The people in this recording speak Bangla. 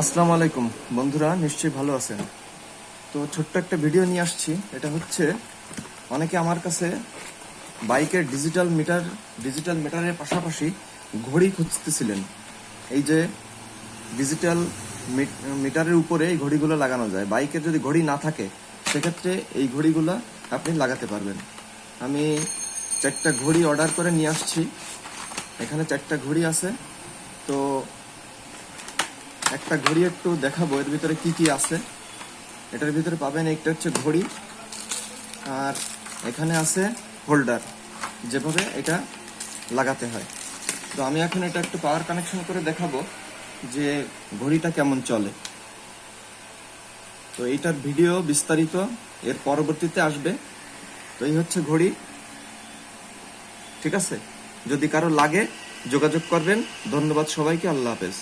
আসসালামু আলাইকুম। বন্ধুরা, নিশ্চয়ই ভালো আছেন। তো ছোট্ট একটা ভিডিও নিয়ে আসছি। এটা হচ্ছে, অনেকে আমার কাছে বাইকের ডিজিটাল মিটার ডিজিটাল মিটারের পাশাপাশি ঘড়ি খুঁজতেছিলেন। এই যে ডিজিটাল মিটারের উপরে এই ঘড়িগুলো লাগানো যায়। বাইকের যদি ঘড়ি না থাকে, সেক্ষেত্রে এই ঘড়িগুলো আপনি লাগাতে পারবেন। আমি চারটা ঘড়ি অর্ডার করে নিয়ে আসছি। এখানে চারটা ঘড়ি আছে। তো একটা ঘড়ি একটু দেখাবো, এর ভিতরে কি কি আছে। এটার ভিতরে পাবেন, একটা হচ্ছে ঘড়ি, আর এখানে আছে হোল্ডার, যেভাবে এটা লাগাতে হয়। তো আমি এখন এটা একটু পাওয়ার কানেকশন করে দেখাবো যে ঘড়িটা কেমন চলে। তো এইটার ভিডিও বিস্তারিত এর পরবর্তীতে আসবে। তো এই হচ্ছে ঘড়ি। ঠিক আছে? যদি কারও লাগে, যোগাযোগ করবেন। ধন্যবাদ সবাইকে, আল্লাহ হাফেজ।